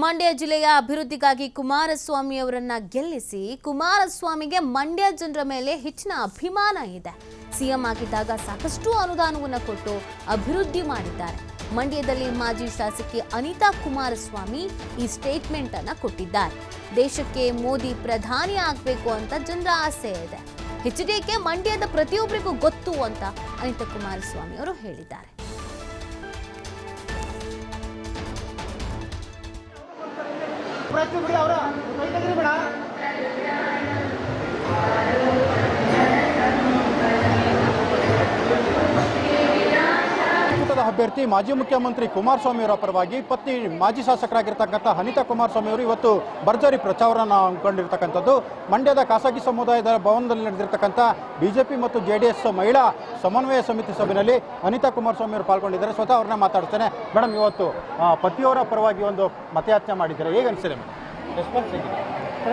ಮಂಡ್ಯ ಜಿಲ್ಲೆಯ ಅಭಿವೃದ್ಧಿಗಾಗಿ ಕುಮಾರಸ್ವಾಮಿ ಅವರನ್ನ ಗೆಲ್ಲಿಸಿ ಕುಮಾರಸ್ವಾಮಿಗೆ ಮಂಡ್ಯ ಜನರ ಮೇಲೆ ಹೆಚ್ಚಿನ ಅಭಿಮಾನ ಇದೆ. ಸಿಎಂ ಆಗಿದ್ದಾಗ ಸಾಕಷ್ಟು ಅನುದಾನವನ್ನು ಕೊಟ್ಟು ಅಭಿವೃದ್ಧಿ ಮಾಡಿದ್ದಾರೆ. ಮಂಡ್ಯದಲ್ಲಿ ಮಾಜಿ ಶಾಸಕಿ ಅನಿತಾ ಕುಮಾರಸ್ವಾಮಿ ಈ ಸ್ಟೇಟ್ಮೆಂಟ್ ಅನ್ನ ಕೊಟ್ಟಿದ್ದಾರೆ. ದೇಶಕ್ಕೆ ಮೋದಿ ಪ್ರಧಾನಿ ಆಗಬೇಕು ಅಂತ ಜನರ ಆಸೆ ಇದೆ. ಹೆಚ್ಡಿಕೆ ಮಂಡ್ಯದ ಪ್ರತಿಯೊಬ್ಬರಿಗೂ ಗೊತ್ತು ಅಂತ ಅನಿತಾ ಕುಮಾರಸ್ವಾಮಿ ಅವರು ಹೇಳಿದ್ದಾರೆ. ಪ್ರತಿ ಬಿಡಿ ಅವರ. ಕೈ ತೆಗ್ರಿ ಬೇಡ. ಅಭ್ಯರ್ಥಿ ಮಾಜಿ ಮುಖ್ಯಮಂತ್ರಿ ಕುಮಾರಸ್ವಾಮಿ ಅವರ ಪರವಾಗಿ ಪತ್ನಿ, ಮಾಜಿ ಶಾಸಕರಾಗಿರ್ತಕ್ಕಂಥ ಅನಿತಾ ಕುಮಾರಸ್ವಾಮಿ ಅವರು ಇವತ್ತು ಭರ್ಜರಿ ಪ್ರಚಾರವನ್ನು ಹಮ್ಮಿಕೊಂಡಿರ್ತಕ್ಕಂಥದ್ದು. ಮಂಡ್ಯದ ಖಾಸಗಿ ಸಮುದಾಯದ ಭವನದಲ್ಲಿ ನಡೆದಿರ್ತಕ್ಕಂಥ ಬಿಜೆಪಿ ಮತ್ತು ಜೆ ಮಹಿಳಾ ಸಮನ್ವಯ ಸಮಿತಿ ಸಭೆಯಲ್ಲಿ ಅನಿತಾ ಕುಮಾರಸ್ವಾಮಿ ಅವರು ಪಾಲ್ಗೊಂಡಿದ್ದಾರೆ. ಸ್ವತಃ ಅವ್ರನ್ನ ಮಾತಾಡ್ತೇನೆ ಮೇಡಮ್ ಇವತ್ತು ಪತಿಯವರ ಪರವಾಗಿ ಒಂದು ಮತಯಾಚನೆ ಮಾಡಿದ್ದಾರೆ. ಹೇಗೆ ಅನಿಸಿದೆ ರೆಸ್ಪಾನ್ಸ್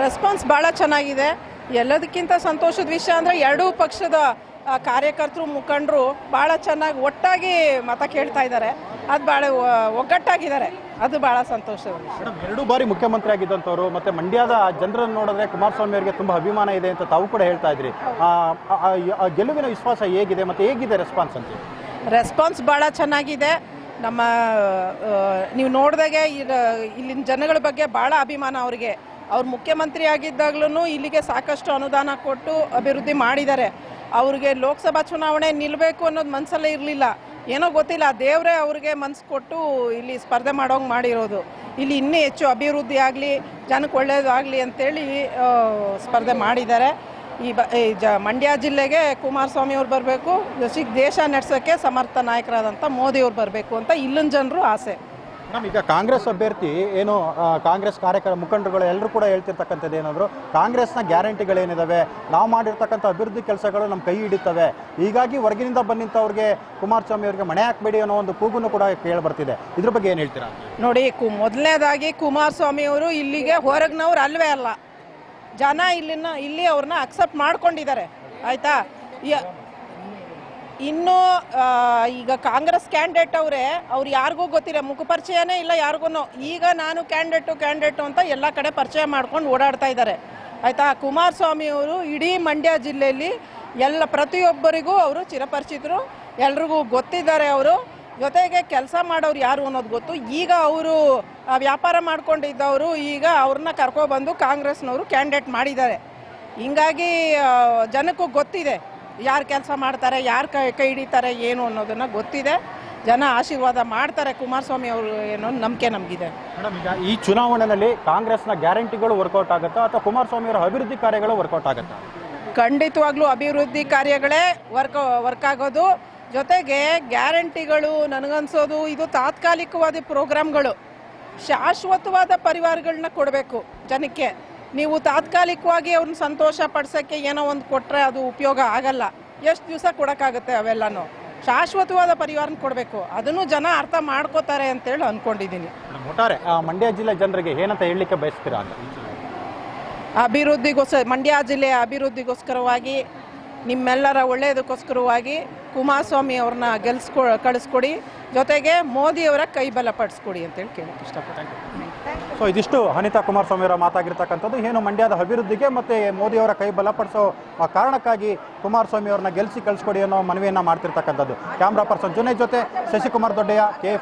ರೆಸ್ಪಾನ್ಸ್ ಭಾಳ ಚೆನ್ನಾಗಿದೆ. ಎಲ್ಲದಕ್ಕಿಂತ ಸಂತೋಷದ ವಿಷಯ ಅಂದರೆ ಎರಡೂ ಪಕ್ಷದ ಕಾರ್ಯಕರ್ತರು ಮುಖಂಡರು ಭಾಳ ಚೆನ್ನಾಗಿ ಒಟ್ಟಾಗಿ ಮತ ಕೇಳ್ತಾ ಇದ್ದಾರೆ. ಅದು ಭಾಳ ಒಗ್ಗಟ್ಟಾಗಿದ್ದಾರೆ. ಅದು ಭಾಳ ಸಂತೋಷ ಎರಡು ಬಾರಿ ಮುಖ್ಯಮಂತ್ರಿ ಆಗಿದ್ದಂಥವ್ರು ಮತ್ತೆ ಮಂಡ್ಯದ ಜನರನ್ನು ನೋಡಿದ್ರೆ ಕುಮಾರಸ್ವಾಮಿ ಅವರಿಗೆ ತುಂಬಾ ಅಭಿಮಾನ ಇದೆ ಅಂತ ತಾವು ಕೂಡ ಹೇಳ್ತಾ ಇದ್ರಿ. ಗೆಲುವಿನ ವಿಶ್ವಾಸ ಹೇಗಿದೆ ಮತ್ತೆ ಹೇಗಿದೆ ರೆಸ್ಪಾನ್ಸ್ ಅಂತ? ರೆಸ್ಪಾನ್ಸ್ ಭಾಳ ಚೆನ್ನಾಗಿದೆ. ನಮ್ಮ ನೀವು ನೋಡಿದಾಗೆ ಇಲ್ಲಿನ ಜನಗಳ ಬಗ್ಗೆ ಭಾಳ ಅಭಿಮಾನ ಅವರಿಗೆ. ಅವ್ರು ಮುಖ್ಯಮಂತ್ರಿ ಆಗಿದ್ದಾಗ್ಲೂ ಇಲ್ಲಿಗೆ ಸಾಕಷ್ಟು ಅನುದಾನ ಕೊಟ್ಟು ಅಭಿವೃದ್ಧಿ ಮಾಡಿದ್ದಾರೆ. ಅವ್ರಿಗೆ ಲೋಕಸಭಾ ಚುನಾವಣೆ ನಿಲ್ಲಬೇಕು ಅನ್ನೋದು ಮನಸ್ಸಲ್ಲೇ ಇರಲಿಲ್ಲ. ಏನೋ ಗೊತ್ತಿಲ್ಲ, ದೇವರೇ ಅವ್ರಿಗೆ ಮನ್ಸು ಕೊಟ್ಟು ಇಲ್ಲಿ ಸ್ಪರ್ಧೆ ಮಾಡೋಂಗೆ ಮಾಡಿರೋದು. ಇಲ್ಲಿ ಇನ್ನೂ ಹೆಚ್ಚು ಅಭಿವೃದ್ಧಿ ಆಗಲಿ, ಜನಕ್ಕೆ ಒಳ್ಳೇದಾಗಲಿ ಆಗಲಿ ಅಂತೇಳಿ ಸ್ಪರ್ಧೆ ಮಾಡಿದ್ದಾರೆ. ಈ ಬ ಜ, ಮಂಡ್ಯ ಜಿಲ್ಲೆಗೆ ಕುಮಾರಸ್ವಾಮಿ ಅವ್ರು ಬರಬೇಕು ದೇಶ ನಡೆಸೋಕ್ಕೆ ಸಮರ್ಥ ನಾಯಕರಾದಂಥ ಮೋದಿಯವ್ರು ಬರಬೇಕು ಅಂತ ಇಲ್ಲಿನ ಜನರು ಆಸೆ. ಈಗ ಕಾಂಗ್ರೆಸ್ ಅಭ್ಯರ್ಥಿ ಏನು ಕಾಂಗ್ರೆಸ್ ಕಾರ್ಯಕರ್ತ ಮುಖಂಡರುಗಳು ಎಲ್ಲರೂ ಕೂಡ ಹೇಳ್ತಿರ್ತಕ್ಕಂಥದ್ದು ಏನಾದ್ರು, ಕಾಂಗ್ರೆಸ್ನ ಗ್ಯಾರಂಟಿಗಳೇನಿದ್ದಾವೆ ನಾವು ಮಾಡಿರ್ತಕ್ಕಂಥ ಅಭಿವೃದ್ಧಿ ಕೆಲಸಗಳು ನಮ್ಮ ಕೈ ಹಿಡಿತವೆ. ಹೀಗಾಗಿ ಹೊರಗಿನಿಂದ ಬಂದಿಂಥವ್ರಿಗೆ ಕುಮಾರಸ್ವಾಮಿ ಅವರಿಗೆ ಮಣೆ ಹಾಕಬೇಡಿ ಅನ್ನೋ ಒಂದು ಕೂಗನ್ನು ಕೂಡ ಕೇಳಿ ಬರ್ತಿದೆ ಇದ್ರ ಬಗ್ಗೆ ಏನು ಹೇಳ್ತೀರಾ? ನೋಡಿ, ಕು, ಮೊದಲನೇದಾಗಿ ಕುಮಾರಸ್ವಾಮಿ ಅವರು ಇಲ್ಲಿಗೆ ಹೊರಗಿನವ್ರು ಅಲ್ವೇ ಅಲ್ಲ. ಜನ ಇಲ್ಲಿನ, ಇಲ್ಲಿ ಅವ್ರನ್ನ ಅಕ್ಸೆಪ್ಟ್ ಮಾಡ್ಕೊಂಡಿದ್ದಾರೆ. ಆಯಿತಾ? ಇನ್ನು ಈಗ ಕಾಂಗ್ರೆಸ್ ಕ್ಯಾಂಡಿಡೇಟ್ ಅವರೇ, ಅವ್ರು ಯಾರಿಗೂ ಗೊತ್ತಿಲ್ಲ. ಮುಖಪರಿಚಯನೇ ಇಲ್ಲ ಯಾರಿಗೂ ಈಗ ನಾನು ಕ್ಯಾಂಡಿಡೇಟು ಕ್ಯಾಂಡಿಡೇಟು ಅಂತ ಎಲ್ಲ ಕಡೆ ಪರಿಚಯ ಮಾಡ್ಕೊಂಡು ಓಡಾಡ್ತಾ ಇದ್ದಾರೆ. ಆಯಿತಾ? ಕುಮಾರಸ್ವಾಮಿ ಅವರು ಇಡೀ ಮಂಡ್ಯ ಜಿಲ್ಲೆಯಲ್ಲಿ ಎಲ್ಲ, ಪ್ರತಿಯೊಬ್ಬರಿಗೂ ಅವರು ಚಿರಪರಿಚಿತರು. ಎಲ್ರಿಗೂ ಗೊತ್ತಿದ್ದಾರೆ ಅವರು. ಜೊತೆಗೆ ಕೆಲಸ ಮಾಡೋರು ಯಾರು ಅನ್ನೋದು ಗೊತ್ತು. ಈಗ ಅವರು ವ್ಯಾಪಾರ ಮಾಡ್ಕೊಂಡಿದ್ದವರು ಈಗ ಅವ್ರನ್ನ ಕರ್ಕೊಬಂದು ಕಾಂಗ್ರೆಸ್ನವರು ಕ್ಯಾಂಡಿಡೇಟ್ ಮಾಡಿದ್ದಾರೆ. ಹಿಂಗಾಗಿ ಜನಕ್ಕೂ ಗೊತ್ತಿದೆ. ಯಾರು ಕೆಲಸ ಮಾಡ್ತಾರೆ ಯಾರು ಕೈ ಕೈ ಹಿಡಿತಾರೆ ಏನು ಅನ್ನೋದನ್ನು ಗೊತ್ತಿದೆ. ಜನ ಆಶೀರ್ವಾದ ಮಾಡ್ತಾರೆ ಕುಮಾರಸ್ವಾಮಿ ಅವರು ಏನೋ ನಂಬಿಕೆ ನಮಗಿದೆ. ಮೇಡಮ್ ಈಗ ಈ ಚುನಾವಣೆಯಲ್ಲಿ ಕಾಂಗ್ರೆಸ್ನ ಗ್ಯಾರಂಟಿಗಳು ವರ್ಕೌಟ್ ಆಗುತ್ತಾ ಅಥವಾ ಕುಮಾರಸ್ವಾಮಿ ಅವರ ಅಭಿವೃದ್ಧಿ ಕಾರ್ಯಗಳು ವರ್ಕೌಟ್ ಆಗುತ್ತಾ? ಖಂಡಿತವಾಗ್ಲೂ ಅಭಿವೃದ್ಧಿ ಕಾರ್ಯಗಳೇ ವರ್ಕ್ ವರ್ಕ್ ಆಗೋದು. ಜೊತೆಗೆ ಗ್ಯಾರಂಟಿಗಳು ನನಗನ್ಸೋದು ಇದು ತಾತ್ಕಾಲಿಕವಾದ ಪ್ರೋಗ್ರಾಮ್ಗಳು. ಶಾಶ್ವತವಾದ ಪರಿವಾರಗಳನ್ನ ಕೊಡಬೇಕು ಜನಕ್ಕೆ. ನೀವು ತಾತ್ಕಾಲಿಕವಾಗಿ ಅವ್ರನ್ನ ಸಂತೋಷ ಪಡಿಸೋಕ್ಕೆ ಏನೋ ಒಂದು ಕೊಟ್ಟರೆ ಅದು ಉಪಯೋಗ ಆಗಲ್ಲ. ಎಷ್ಟು ದಿವಸ ಕೊಡೋಕ್ಕಾಗುತ್ತೆ ಅವೆಲ್ಲನೂ? ಶಾಶ್ವತವಾದ ಪರಿವಾರನ ಕೊಡಬೇಕು. ಅದನ್ನು ಜನ ಅರ್ಥ ಮಾಡ್ಕೋತಾರೆ ಅಂತೇಳಿ ಅಂದ್ಕೊಂಡಿದ್ದೀನಿ ಒಟ್ಟಾರೆ ಮಂಡ್ಯ ಜಿಲ್ಲೆ ಜನರಿಗೆ ಏನಂತ ಹೇಳಲಿಕ್ಕೆ ಬಯಸ್ತೀರಾ ಅಭಿವೃದ್ಧಿಗೋಸ್ಕರ ಮಂಡ್ಯ ಜಿಲ್ಲೆಯ ಅಭಿವೃದ್ಧಿಗೋಸ್ಕರವಾಗಿ ನಿಮ್ಮೆಲ್ಲರ ಒಳ್ಳೆಯದಕ್ಕೋಸ್ಕರವಾಗಿ ಕುಮಾರಸ್ವಾಮಿ ಅವ್ರನ್ನ ಗೆಲ್ಸ್ಕೊ ಕಳಿಸ್ಕೊಡಿ. ಜೊತೆಗೆ ಮೋದಿಯವರ ಕೈ ಬಲಪಡಿಸ್ಕೊಡಿ ಅಂತೇಳಿ ಕೇಳಕ್ಕೆ ಇಷ್ಟಪಡ್ತೀನಿ. ಸೊ ಇದಿಷ್ಟು ಅನಿತಾ ಕುಮಾರಸ್ವಾಮಿ ಅವರ ಮಾತಾಗಿರ್ತಕ್ಕಂಥದ್ದು. ಏನು ಮಂಡ್ಯದ ಅಭಿವೃದ್ಧಿಗೆ ಮತ್ತೆ ಮೋದಿಯವರ ಕೈ ಬಲಪಡಿಸೋ ಕಾರಣಕ್ಕಾಗಿ ಕುಮಾರಸ್ವಾಮಿ ಅವರನ್ನ ಗೆಲ್ಲಿಸಿ ಕಳಿಸ್ಕೊಡಿ ಅನ್ನೋ ಮನವಿಯನ್ನ ಮಾಡ್ತಿರ್ತಕ್ಕಂಥದ್ದು. ಕ್ಯಾಮ್ರಾ ಪರ್ಸನ್ ಜುನೈ ಜೊತೆ ಶಶಿಕುಮಾರ್ ದೊಡ್ಡಯ್ಯ ಕೆ ಐ